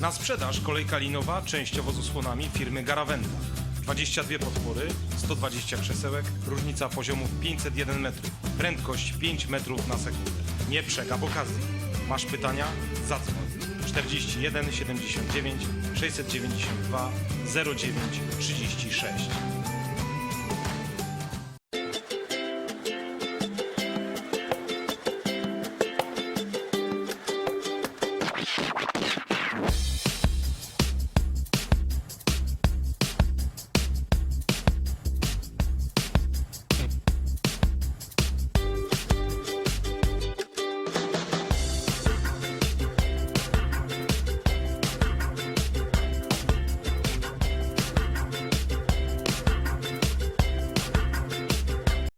Na sprzedaż kolejka linowa częściowo z osłonami firmy Garaventa. 22 podpory, 120 krzesełek, różnica poziomów 501 metrów, prędkość 5 metrów na sekundę. Nie przegap okazji. Masz pytania? Zadzwoń. 41 79 692 09 36.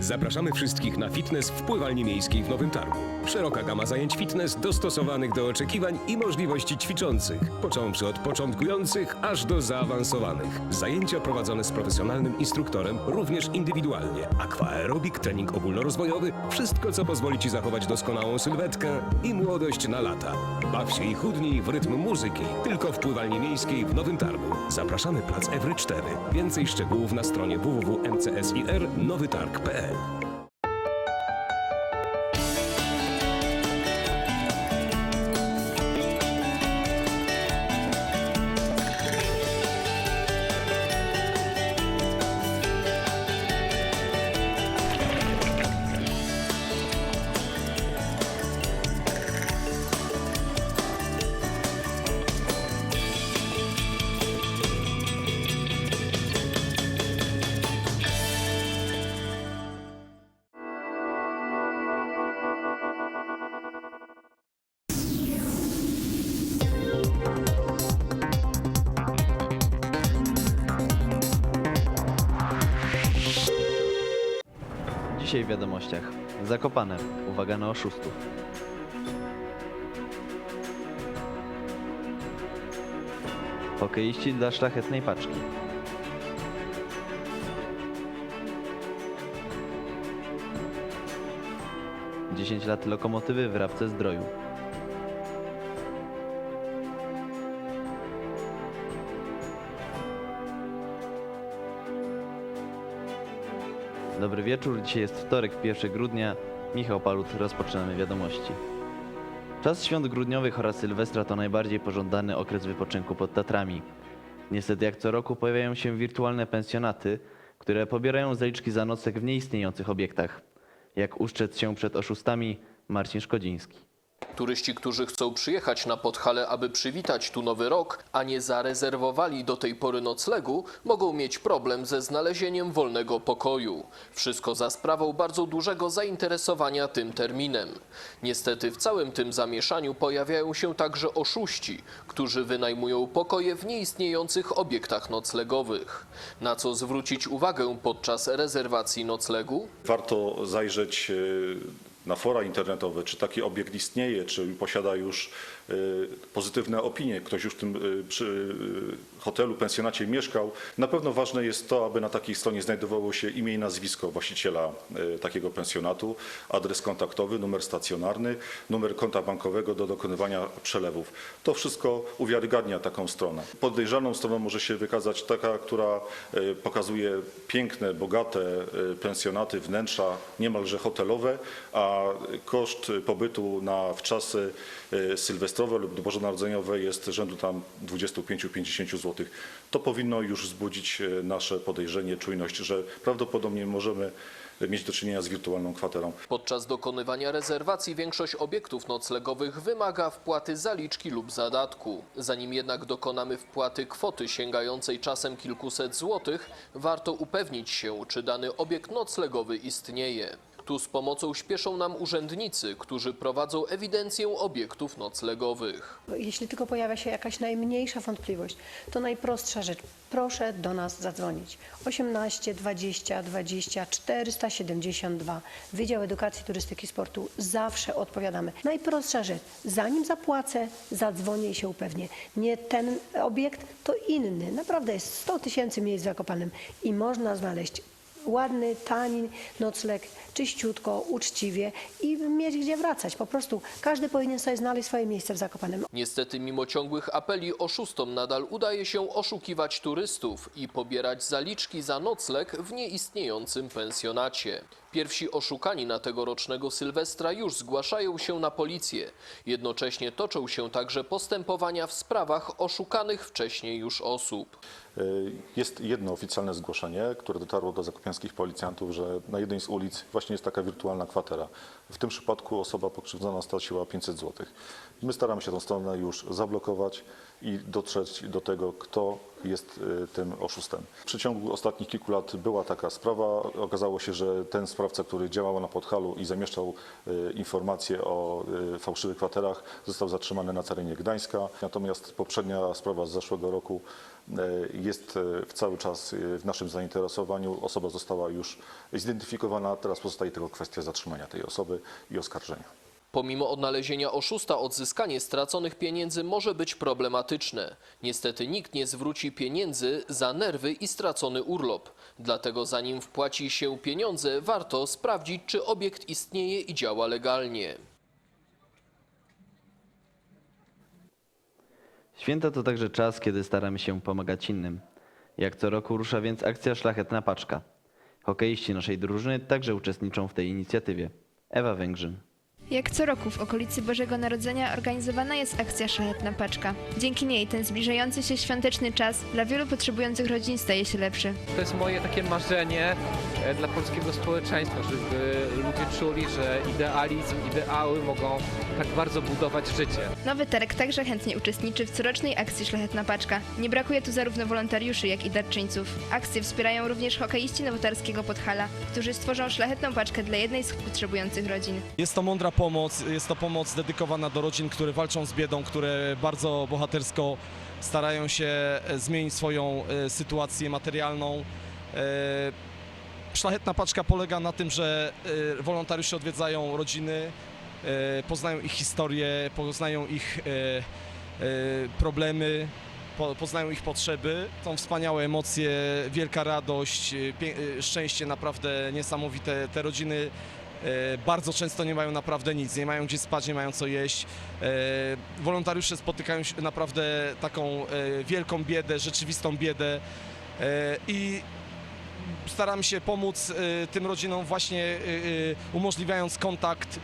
Zapraszamy wszystkich na fitness w pływalni miejskiej w Nowym Targu. Szeroka gama zajęć fitness dostosowanych do oczekiwań i możliwości ćwiczących, począwszy od początkujących aż do zaawansowanych. Zajęcia prowadzone z profesjonalnym instruktorem, również indywidualnie. Aquaerobik, trening ogólnorozwojowy, wszystko co pozwoli Ci zachować doskonałą sylwetkę i młodość na lata. Baw się i chudnij w rytm muzyki, tylko w pływalni miejskiej w Nowym Targu. Zapraszamy plac Ewry 4. Więcej szczegółów na stronie Amen. Dzisiaj w wiadomościach. Zakopane. Uwaga na oszustów. Hokeiści dla szlachetnej paczki. Dziesięć lat lokomotywy w Rabce Zdroju. Dobry wieczór, dzisiaj jest wtorek, 1 grudnia. Michał Palut, rozpoczynamy wiadomości. Czas świąt grudniowych oraz Sylwestra to najbardziej pożądany okres wypoczynku pod Tatrami. Niestety jak co roku pojawiają się wirtualne pensjonaty, które pobierają zaliczki za nocleg w nieistniejących obiektach. Jak uszczec się przed oszustami Marcin Szkodziński. Turyści, którzy chcą przyjechać na Podhale, aby przywitać tu nowy rok, a nie zarezerwowali do tej pory noclegu, mogą mieć problem ze znalezieniem wolnego pokoju. Wszystko za sprawą bardzo dużego zainteresowania tym terminem. Niestety w całym tym zamieszaniu pojawiają się także oszuści, którzy wynajmują pokoje w nieistniejących obiektach noclegowych. Na co zwrócić uwagę podczas rezerwacji noclegu? Warto zajrzeć e, na fora internetowe, czy taki obiekt istnieje, czy posiada już pozytywne opinie, ktoś już w tym e, przy e, hotelu, pensjonacie mieszkał. Na pewno ważne jest to, aby na takiej stronie znajdowało się imię i nazwisko właściciela takiego pensjonatu, adres kontaktowy, numer stacjonarny, numer konta bankowego do dokonywania przelewów. To wszystko uwiarygadnia taką stronę. Podejrzaną stroną może się wykazać taka, która pokazuje piękne, bogate pensjonaty, wnętrza niemalże hotelowe, a koszt pobytu na w czasy e, sylwestrowe lub bożonarodzeniowe jest rzędu tam 25-50 zł. To powinno już wzbudzić e, nasze podejrzenie, czujność, że prawdopodobnie możemy mieć do czynienia z wirtualną kwaterą. Podczas dokonywania rezerwacji większość obiektów noclegowych wymaga wpłaty zaliczki lub zadatku. Zanim jednak dokonamy wpłaty kwoty sięgającej czasem kilkuset złotych, warto upewnić się, czy dany obiekt noclegowy istnieje. Tu z pomocą śpieszą nam urzędnicy, którzy prowadzą ewidencję obiektów noclegowych. Jeśli tylko pojawia się jakaś najmniejsza wątpliwość, to najprostsza rzecz. Proszę do nas zadzwonić. 18 20 20 472. Wydział Edukacji, Turystyki i Sportu. Zawsze odpowiadamy. Najprostsza rzecz. Zanim zapłacę, zadzwonię i się upewnię. Nie ten obiekt, to inny. Naprawdę jest 100 tysięcy miejsc w Zakopanem i można znaleźć ładny, tani nocleg, czyściutko, uczciwie i mieć gdzie wracać. Po prostu każdy powinien sobie znaleźć swoje miejsce w Zakopanem. Niestety mimo ciągłych apeli oszustom nadal udaje się oszukiwać turystów i pobierać zaliczki za nocleg w nieistniejącym pensjonacie. Pierwsi oszukani na tegorocznego Sylwestra już zgłaszają się na policję. Jednocześnie toczą się także postępowania w sprawach oszukanych wcześniej już osób. Y, Jest jedno oficjalne zgłoszenie, które dotarło do zakopiańskich policjantów, że na jednej z ulic właśnie jest taka wirtualna kwatera. W tym przypadku osoba pokrzywdzona straciła 500 zł. My staramy się tę stronę już zablokować i dotrzeć do tego, kto jest y, tym oszustem. W przeciągu ostatnich kilku lat była taka sprawa. Okazało się, że ten sprawca, który działał na Podhalu i zamieszczał y, informacje o y, fałszywych kwaterach, został zatrzymany na terenie Gdańska. Natomiast poprzednia sprawa z zeszłego roku jest cały czas w naszym zainteresowaniu. Osoba została już zidentyfikowana. Teraz pozostaje tylko kwestia zatrzymania tej osoby i oskarżenia. Pomimo odnalezienia oszusta, odzyskanie straconych pieniędzy może być problematyczne. Niestety nikt nie zwróci pieniędzy za nerwy i stracony urlop. Dlatego zanim wpłaci się pieniądze, warto sprawdzić, czy obiekt istnieje i działa legalnie. Święta to także czas, kiedy staramy się pomagać innym. Jak co roku rusza więc akcja Szlachetna Paczka. Hokeiści naszej drużyny także uczestniczą w tej inicjatywie. Ewa Węgrzyn. Jak co roku w okolicy Bożego Narodzenia organizowana jest akcja Szlachetna Paczka. Dzięki niej ten zbliżający się świąteczny czas dla wielu potrzebujących rodzin staje się lepszy. To jest moje takie marzenie e, dla polskiego społeczeństwa, żeby ludzie czuli, że idealizm, ideały mogą tak bardzo budować życie. Nowy Tarek także chętnie uczestniczy w corocznej akcji Szlachetna Paczka. Nie brakuje tu zarówno wolontariuszy, jak i darczyńców. Akcję wspierają również hokeiści nowotarskiego Podhala, którzy stworzą szlachetną paczkę dla jednej z potrzebujących rodzin. Jest to mądra pomoc, jest to pomoc dedykowana do rodzin, które walczą z biedą, które bardzo bohatersko starają się e, zmienić swoją e, sytuację materialną. E, Szlachetna paczka polega na tym, że wolontariusze odwiedzają rodziny, poznają ich historię, poznają ich e, e, problemy, po- poznają ich potrzeby. Są wspaniałe emocje, wielka radość, e, e, szczęście naprawdę niesamowite. Te rodziny E, Bardzo często nie mają naprawdę nic, nie mają gdzie spać, nie mają co jeść. E, Wolontariusze spotykają się naprawdę taką e, wielką biedę, rzeczywistą biedę e, i staramy się pomóc e, tym rodzinom właśnie e, e, umożliwiając kontakt e,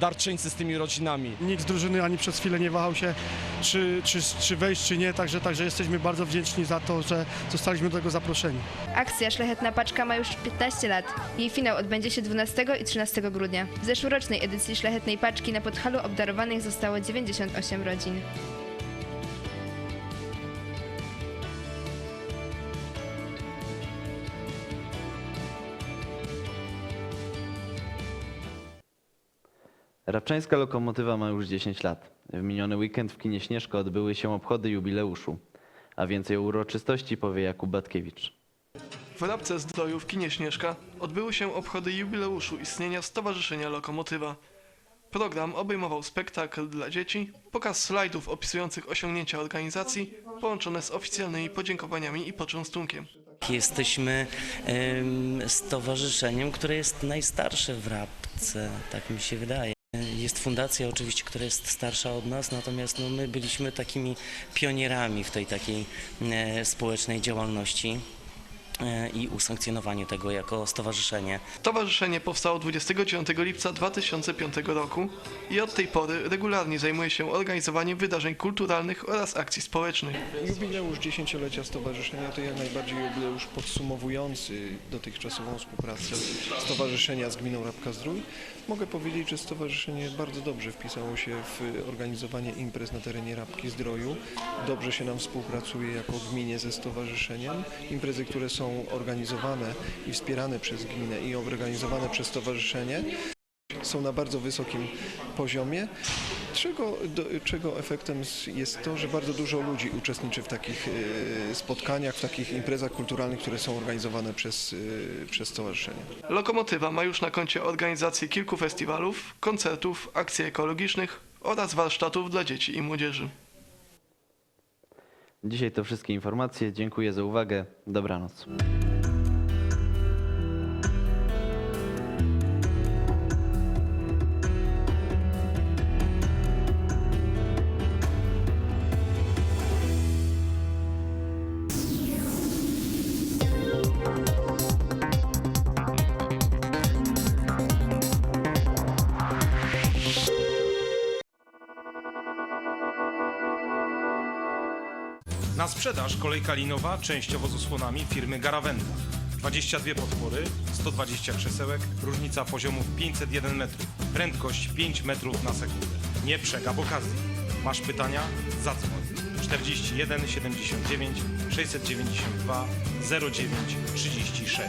darczyńcy z tymi rodzinami. Nikt z drużyny ani przez chwilę nie wahał się, czy, czy, czy wejść, czy nie, także, także jesteśmy bardzo wdzięczni za to, że zostaliśmy do tego zaproszeni. Akcja Szlachetna Paczka ma już 15 lat. Jej finał odbędzie się 12 i 13 grudnia. W zeszłorocznej edycji Szlachetnej Paczki na Podhalu obdarowanych zostało 98 rodzin. Rabczańska lokomotywa ma już 10 lat. W miniony weekend w kinie Śnieżko odbyły się obchody jubileuszu. A więcej o uroczystości powie Jakub Batkiewicz. W Rabce Zdroju w kinie Śnieżka odbyły się obchody jubileuszu istnienia Stowarzyszenia Lokomotywa. Program obejmował spektakl dla dzieci, pokaz slajdów opisujących osiągnięcia organizacji, połączone z oficjalnymi podziękowaniami i poczęstunkiem. Jesteśmy em, stowarzyszeniem, które jest najstarsze w Rabce, tak mi się wydaje. Jest fundacja oczywiście, która jest starsza od nas, natomiast no, my byliśmy takimi pionierami w tej takiej e, społecznej działalności e, i usankcjonowaniu tego jako stowarzyszenie. Stowarzyszenie powstało 29 lipca 2005 roku i od tej pory regularnie zajmuje się organizowaniem wydarzeń kulturalnych oraz akcji społecznych. Jubileusz dziesięciolecia stowarzyszenia to jak najbardziej jubileusz podsumowujący dotychczasową współpracę stowarzyszenia z gminą Rabka Zdrój. Mogę powiedzieć, że stowarzyszenie bardzo dobrze wpisało się w organizowanie imprez na terenie Rabki Zdroju. Dobrze się nam współpracuje jako gminie ze stowarzyszeniem. Imprezy, które są organizowane i wspierane przez gminę i organizowane przez stowarzyszenie są na bardzo wysokim poziomie, czego, do, czego efektem jest to, że bardzo dużo ludzi uczestniczy w takich e, spotkaniach, w takich imprezach kulturalnych, które są organizowane przez, e, przez stowarzyszenie. Lokomotywa ma już na koncie organizację kilku festiwalów, koncertów, akcji ekologicznych oraz warsztatów dla dzieci i młodzieży. Dzisiaj to wszystkie informacje. Dziękuję za uwagę. Dobranoc. Na sprzedaż kolejka linowa częściowo z osłonami firmy Garaventa. 22 podpory, 20 krzesełek, różnica poziomów 501 metrów, prędkość 5 metrów na sekundę. Nie przegap okazji. Masz pytania? Zadzwoń. 41 79 692 09 36.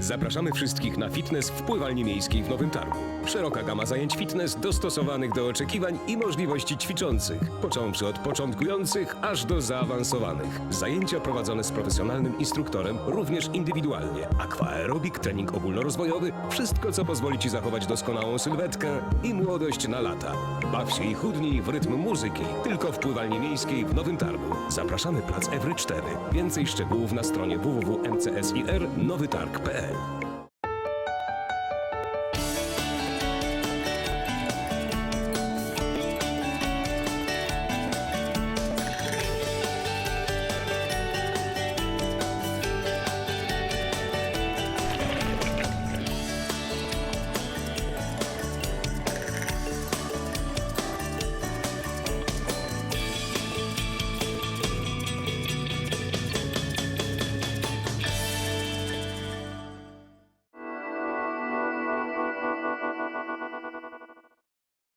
Zapraszamy wszystkich na fitness w pływalni miejskiej w Nowym Targu. Szeroka gama zajęć fitness dostosowanych do oczekiwań i możliwości ćwiczących, począwszy od początkujących aż do zaawansowanych. Zajęcia prowadzone z profesjonalnym instruktorem, również indywidualnie. Aquaerobik, trening ogólnorozwojowy, wszystko co pozwoli Ci zachować doskonałą sylwetkę i młodość na lata. Baw się i chudnij w rytm muzyki, tylko w pływalni miejskiej w Nowym Targu. Zapraszamy plac Ewry 4. Więcej szczegółów na stronie www.mcsir nowytarg.pl